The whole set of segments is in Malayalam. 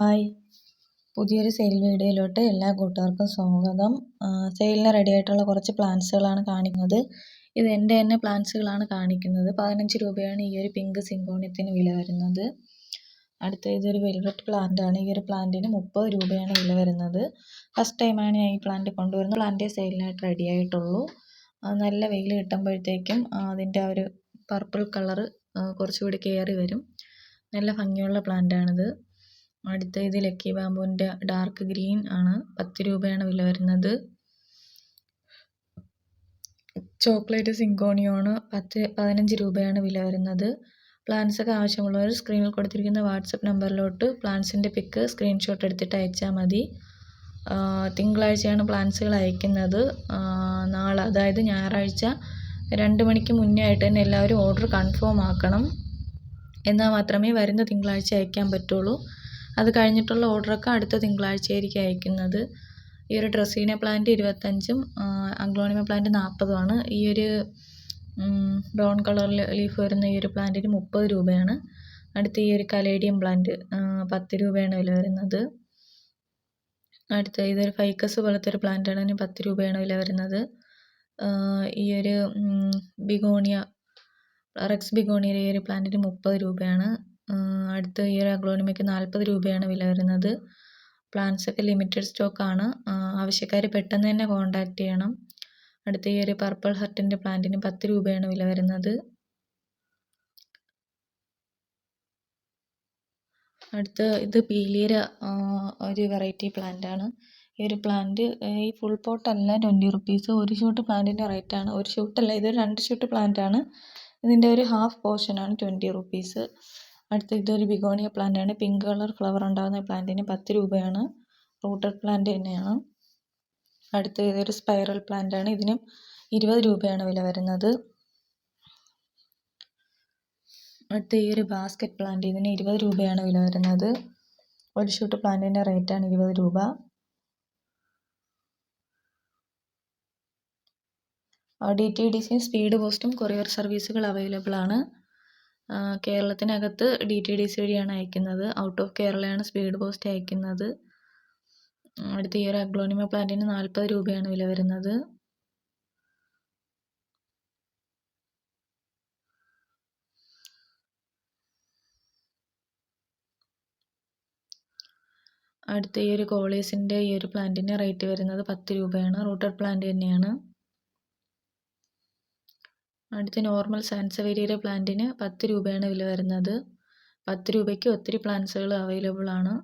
ഹായ്. പുതിയൊരു സെയിൽ വീഡിയോയിലോട്ട് എല്ലാ കൂട്ടുകാർക്കും സ്വാഗതം. സെയിലിന് റെഡി ആയിട്ടുള്ള കുറച്ച് പ്ലാന്റ്സുകളാണ് കാണിക്കുന്നത്. ഇത് എന്റെ തന്നെ പ്ലാന്റ്സുകളാണ് കാണിക്കുന്നത്. പതിനഞ്ച് രൂപയാണ് ഈ ഒരു പിങ്ക് സിങ്കോണിയത്തിന് വില വരുന്നത്. അടുത്ത ഇതൊരു വെൽവെറ്റ് ആണ്. ഈ ഒരു പ്ലാന്റിന് മുപ്പത് രൂപയാണ് വില വരുന്നത്. ഫസ്റ്റ് ടൈമാണ് ഞാൻ ഈ പ്ലാന്റ് കൊണ്ടുവരുന്നത്. പ്ലാന്റേ സെയിലിനായിട്ട് റെഡി ആയിട്ടുള്ളൂ. നല്ല വെയിൽ കിട്ടുമ്പോഴത്തേക്കും അതിന്റെ ആ ഒരു പർപ്പിൾ കളറ് കുറച്ചുകൂടി കയറി വരും. നല്ല ഭംഗിയുള്ള പ്ലാന്റാണിത് അടുത്ത ഇത് ലക്കി ബാമ്പുവിന്റെ ഡാർക്ക് ഗ്രീൻ ആണ്. പത്ത് രൂപയാണ് വില വരുന്നത്. ചോക്ലേറ്റ് സിങ്കോണിയോണ് പത്ത് പതിനഞ്ച് രൂപയാണ് വില വരുന്നത്. പ്ലാൻസൊക്കെ ആവശ്യമുള്ളവർ സ്ക്രീനിൽ കൊടുത്തിരിക്കുന്ന വാട്സപ്പ് നമ്പറിലോട്ട് പ്ലാൻസിന്റെ പിക്ക് സ്ക്രീൻഷോട്ട് എടുത്തിട്ട് അയച്ചാൽ മതി. തിങ്കളാഴ്ചയാണ് പ്ലാൻസുകൾ അയക്കുന്നത്. നാളെ അതായത് ഞായറാഴ്ച രണ്ട് മണിക്ക് മുന്നേ ആയിട്ട് തന്നെ എല്ലാവരും ഓർഡർ കൺഫേം ആക്കണം. എന്നാൽ മാത്രമേ വരുന്ന തിങ്കളാഴ്ച അയക്കാൻ പറ്റുള്ളൂ. അത് കഴിഞ്ഞിട്ടുള്ള ഓർഡറൊക്കെ അടുത്ത തിങ്കളാഴ്ചയായിരിക്കും അയക്കുന്നത്. ഈ ഒരു ഡ്രസ്സീന പ്ലാന്റ് ഇരുപത്തഞ്ചും അഗ്ലോണിമ പ്ലാന്റ് നാൽപ്പതുമാണ്. ഈ ഒരു ബ്രൗൺ കളറിൽ ലീഫ് വരുന്ന ഈ ഒരു പ്ലാന്റിന് മുപ്പത് രൂപയാണ്. അടുത്ത ഈ ഒരു കലേഡിയം പ്ലാന്റ് പത്ത് രൂപയാണ് വില വരുന്നത്. അടുത്ത ഇതൊരു ഫൈക്കസ് പോലത്തെ ഒരു പ്ലാന്റാണ് അതിന് പത്ത് രൂപയാണ് വില വരുന്നത്. ഈ ഒരു ബിഗോണിയ റെക്സ് ബിഗോണിയയുടെ ഈ ഒരു പ്ലാന്റിന് മുപ്പത് രൂപയാണ്. അടുത്ത ഈ ഒരു അഗ്ലോണിമയ്ക്ക് നാൽപ്പത് രൂപയാണ് വില വരുന്നത്. പ്ലാന്റ്സൊക്കെ ലിമിറ്റഡ് സ്റ്റോക്കാണ്. ആവശ്യക്കാർ പെട്ടെന്ന് തന്നെ കോൺടാക്റ്റ് ചെയ്യണം. അടുത്ത ഈ ഒരു പർപ്പിൾ ഹർട്ടിന്റെ പ്ലാന്റിന് പത്ത് രൂപയാണ് വില വരുന്നത്. അടുത്ത ഇത് പീലിയര ഒരു വെറൈറ്റി പ്ലാന്റ് ആണ് ഈ ഒരു പ്ലാന്റ് ഈ ഫുൾ പോട്ടല്ല ട്വന്റി റുപ്പീസ്. ഒരു ഷൂട്ട് പ്ലാന്റിന്റെ റേറ്റാണ്. ഒരു ഷൂട്ടല്ല ഇതൊരു രണ്ട് ഷൂട്ട് പ്ലാന്റ് ആണ് ഇതിന്റെ ഒരു ഹാഫ് പോർഷനാണ് ട്വന്റി റുപ്പീസ്. അടുത്ത ഇതൊരു ബിഗോണിയ പ്ലാന്റ് ആണ്. പിങ്ക് കളർ ഫ്ലവർ ഉണ്ടാകുന്ന പ്ലാന്റിന് പത്ത് രൂപയാണ്. റൂട്ടഡ് പ്ലാന്റ് തന്നെയാണ്. അടുത്ത ഇതൊരു സ്പൈറൽ പ്ലാന്റ് ആണ്. ഇതിനും ഇരുപത് രൂപയാണ് വില വരുന്നത്. അടുത്ത ഈ ഒരു ബാസ്ക്കറ്റ് പ്ലാന്റ് ഇതിന് ഇരുപത് രൂപയാണ് വില വരുന്നത്. ഒരു ഷൂട്ട് പ്ലാന്റിന്റെ റേറ്റാണ് ഇരുപത് രൂപ. D T D C speed പോസ്റ്റും കൊറിയർ സർവീസുകൾ അവൈലബിൾ ആണ്. കേരളത്തിനകത്ത് ഡി ടി ഡി സി വഴിയാണ് അയക്കുന്നത്. ഔട്ട് ഓഫ് കേരളയാണ് സ്പീഡ് പോസ്റ്റ് അയക്കുന്നത്. അടുത്ത ഈ ഒരു അഗ്ലോണിമ പ്ലാന്റിന് നാൽപ്പത് രൂപയാണ് വില വരുന്നത്. അടുത്ത ഈ ഒരു കോളേജിന്റെ ഈ ഒരു പ്ലാന്റിന് റേറ്റ് വരുന്നത് പത്ത് രൂപയാണ്. റൂട്ടഡ് പ്ലാന്റ് തന്നെയാണ്. അടുത്ത നോർമൽ സാൻസവേരിയയുടെ പ്ലാന്റിന് പത്ത് രൂപയാണ് വില വരുന്നത്. പത്ത് രൂപയ്ക്ക് ഒത്തിരി പ്ലാന്റ്സുകൾ അവൈലബിൾ ആണ്.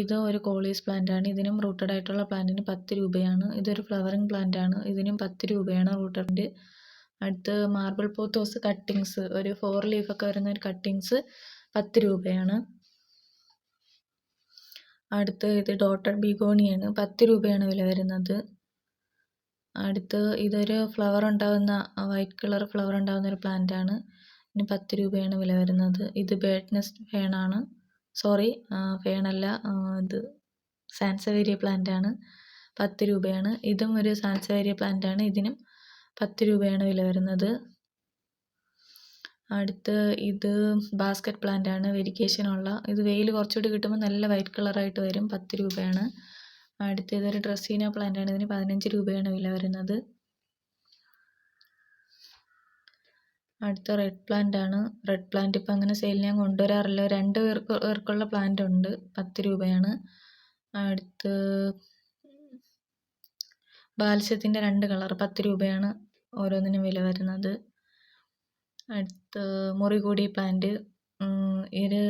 ഇത് ഒരു കോളീസ് പ്ലാന്റ് ആണ് ഇതിനും റൂട്ടഡ് ആയിട്ടുള്ള പ്ലാന്റിന് പത്ത് രൂപയാണ്. ഇതൊരു ഫ്ലവറിങ് പ്ലാന്റ് ആണ് ഇതിനും പത്ത് രൂപയാണ് റൂട്ടഡിന്റെ. അടുത്ത് മാർബിൾ പോത്തോസ് കട്ടിങ്സ് ഒരു ഫോർ ലീഫൊക്കെ വരുന്ന ഒരു കട്ടിങ്സ് പത്ത് രൂപയാണ്. അടുത്ത് ഇത് ഡോട്ടർ ബിഗോണിയാണ്. പത്ത് രൂപയാണ് വില വരുന്നത്. അടുത്ത് ഇതൊരു ഫ്ലവർ ഉണ്ടാകുന്ന വൈറ്റ് കളർ ഫ്ലവർ ഉണ്ടാകുന്ന ഒരു പ്ലാന്റ് ആണ്. ഇതിന് പത്ത് രൂപയാണ് വില വരുന്നത്. ഇത് ബേഡ്നസ് നെസ്റ്റ് ഫേണാണ് സോറി ഫേണല്ല ഇത് സാൻസവേരിയ പ്ലാന്റ് ആണ്. പത്ത് രൂപയാണ്. ഇതും ഒരു സാൻസവേരിയ പ്ലാന്റ് ആണ്. ഇതിനും പത്ത് രൂപയാണ് വില വരുന്നത്. അടുത്ത് ഇത് ബാസ്ക്കറ്റ് പ്ലാന്റ് ആണ്. വെരിക്കേഷനുള്ള ഇത് വെയിൽ കുറച്ചുകൂടി കിട്ടുമ്പോൾ നല്ല വൈറ്റ് കളറായിട്ട് വരും. പത്ത് രൂപയാണ്. അടുത്ത ഒരു ഡ്രസ്സീന പ്ലാന്റ് ആണ്. ഇതിന് പതിനഞ്ച് രൂപയാണ് വില വരുന്നത്. അടുത്ത റെഡ് പ്ലാന്റ് ആണ്. റെഡ് പ്ലാന്റ് ഇപ്പം അങ്ങനെ സെയിൽ ഞാൻ കൊണ്ടുവരാറില്ല. രണ്ട് പേർക്ക് പേർക്കുള്ള പ്ലാന്റ് ഉണ്ട്. പത്ത് രൂപയാണ്. അടുത്ത് ബാൽസ്യത്തിന്റെ രണ്ട് കളർ പത്ത് രൂപയാണ് ഓരോന്നിനും വില വരുന്നത്. അടുത്ത് മുറികൂടി പ്ലാന്റ് ഈ ഒരു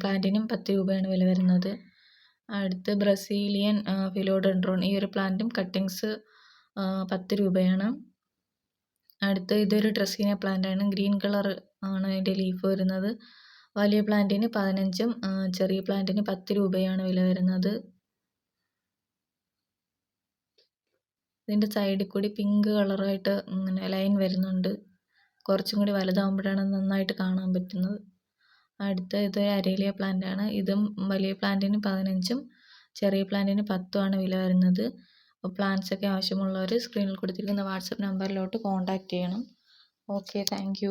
പ്ലാന്റിനും പത്ത് രൂപയാണ് വില വരുന്നത്. അടുത്ത് ബ്രസീലിയൻ ഫിലോഡെൻഡ്രോൺ ഈ ഒരു പ്ലാന്റും കട്ടിങ്സ് പത്ത് രൂപയാണ്. അടുത്ത് ഇതൊരു ഡ്രസ്സീന പ്ലാന്റാണ്. ഗ്രീൻ കളർ ആണ് അതിന്റെ ലീഫ് വരുന്നത്. വലിയ പ്ലാന്റിന് പതിനഞ്ചും ചെറിയ പ്ലാന്റിന് പത്ത് രൂപയാണ് വില വരുന്നത്. ഇതിന്റെ സൈഡിൽ കൂടി പിങ്ക് കളറായിട്ട് ഇങ്ങനെ ലൈൻ വരുന്നുണ്ട്. കുറച്ചും കൂടി വലുതാകുമ്പോഴാണ് നന്നായിട്ട് കാണാൻ പറ്റുന്നത്. അടുത്ത ഇത് അരേലിയ പ്ലാന്റ് ആണ്. ഇതും വലിയ പ്ലാന്റിന് പതിനഞ്ചും ചെറിയ പ്ലാന്റിന് പത്തുമാണ് വില വരുന്നത്. അപ്പോൾ പ്ലാന്റ്സ് ഒക്കെ ആവശ്യമുള്ളവർ സ്ക്രീനിൽ കൊടുത്തിരിക്കുന്ന വാട്സപ്പ് നമ്പറിലോട്ട് കോൺടാക്റ്റ് ചെയ്യണം. Okay thank